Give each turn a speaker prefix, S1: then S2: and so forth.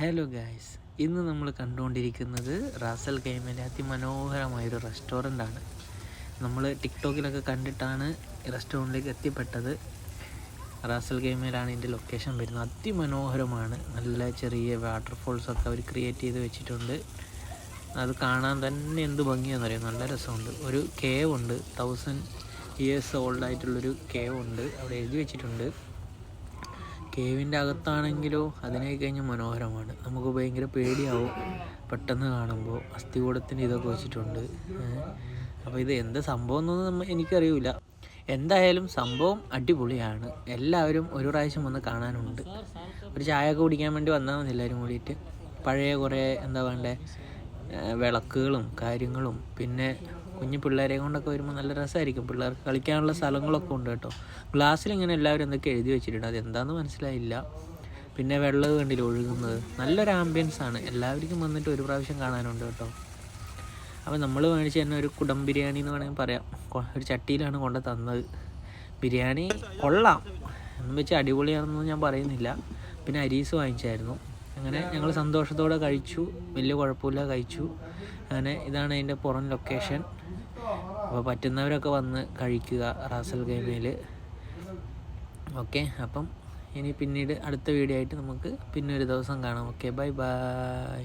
S1: Hello guys ഇന്ന് നമ്മൾ കണ്ടുകൊണ്ടിരിക്കുന്നത് റാസൽ ഗെയിമിലെ അതിമനോഹരമായൊരു റെസ്റ്റോറന്റ് ആണ് നമ്മൾ ടിക്ടോക്കിലൊക്കെ കണ്ടിട്ടാണ് റെസ്റ്റോറന്റിലേക്ക് എത്തിപ്പെട്ടത്. റാസൽ ഗെയിമിലാണ് ഇതിന്റെ ലൊക്കേഷൻ വരുന്നത്. അതിമനോഹരമാണ്. നല്ല ചെറിയ വാട്ടർഫോൾസൊക്കെ അവർ ക്രിയേറ്റ് ചെയ്ത് വെച്ചിട്ടുണ്ട്. അത് കാണാൻ തന്നെ എന്ത് ഭംഗിയാണെന്നറിയാം? നല്ല രസമുണ്ട്. ഒരു കേവ് ഉണ്ട്. തൗസൻഡ് ഇയേഴ്സ് ഓൾഡായിട്ടുള്ളൊരു കേവ് ഉണ്ട്. അവിടെ എഴുതി വെച്ചിട്ടുണ്ട്. കേവിന്റെ അകത്താണെങ്കിലോ അതിനെ കഴിഞ്ഞ് മനോഹരമാണ്. നമുക്ക് ഭയങ്കര പേടിയാവും പെട്ടെന്ന് കാണുമ്പോൾ. അസ്ഥികൂടത്തിന് ഇതൊക്കെ വെച്ചിട്ടുണ്ട്. അപ്പോൾ ഇത് എന്ത് സംഭവം എന്നൊന്നും എനിക്കറിയില്ല എന്തായാലും സംഭവം അടിപൊളിയാണ്. എല്ലാവരും ഒരു പ്രാവശ്യം വന്ന് കാണാനുണ്ട്. ഒരു ചായയൊക്കെ കുടിക്കാൻ വേണ്ടി വന്നാൽ മതി എല്ലാവരും കൂടിയിട്ട്. പഴയ കുറേ എന്താ വേണ്ടേ? വിളക്കുകളും കാര്യങ്ങളും. പിന്നെ കുഞ്ഞു പിള്ളേരെ കൊണ്ടൊക്കെ വരുമ്പോൾ നല്ല രസമായിരിക്കും പിള്ളേർക്ക് കളിക്കാനുള്ള സ്ഥലങ്ങളൊക്കെ ഉണ്ട് കേട്ടോ. ഗ്ലാസ്സിൽ ഇങ്ങനെ എല്ലാവരും എന്തൊക്കെ എഴുതി വെച്ചിട്ടുണ്ട്. അതെന്താണെന്ന് മനസ്സിലായില്ല. പിന്നെ വെള്ളം കണ്ടില്ല? ഒഴുകുന്നത്. നല്ലൊരു ആംബിയൻസ് ആണ്. എല്ലാവർക്കും വന്നിട്ട് ഒരു പ്രാവശ്യം കാണാനുണ്ട് കേട്ടോ. അപ്പോൾ നമ്മൾ മേടിച്ച് തന്നെ ഒരു കുടം ബിരിയാണി എന്ന് വേണമെങ്കിൽ പറയാം. ഒരു ചട്ടിയിലാണ് കൊണ്ട് തന്നത്. ബിരിയാണി കൊള്ളാം. എന്ന് വെച്ചാൽ അടിപൊളിയാണെന്നൊന്നും ഞാൻ പറയുന്നില്ല. പിന്നെ അരീസ് വാങ്ങിച്ചായിരുന്നു. അങ്ങനെ ഞങ്ങൾ സന്തോഷത്തോടെ കഴിച്ചു. വലിയ കുഴപ്പമില്ല കഴിച്ചു. അങ്ങനെ ഇതാണ് അതിന്റെ പുറം ലൊക്കേഷൻ അപ്പോൾ പറ്റുന്നവരൊക്കെ വന്ന് കഴിക്കുക റാസൽ ഗെയിമിൽ ഓക്കെ അപ്പം ഇനി പിന്നീട് അടുത്ത വീഡിയോ ആയിട്ട് നമുക്ക് പിന്നെ ഒരു ദിവസം കാണാം. Okay bye bye.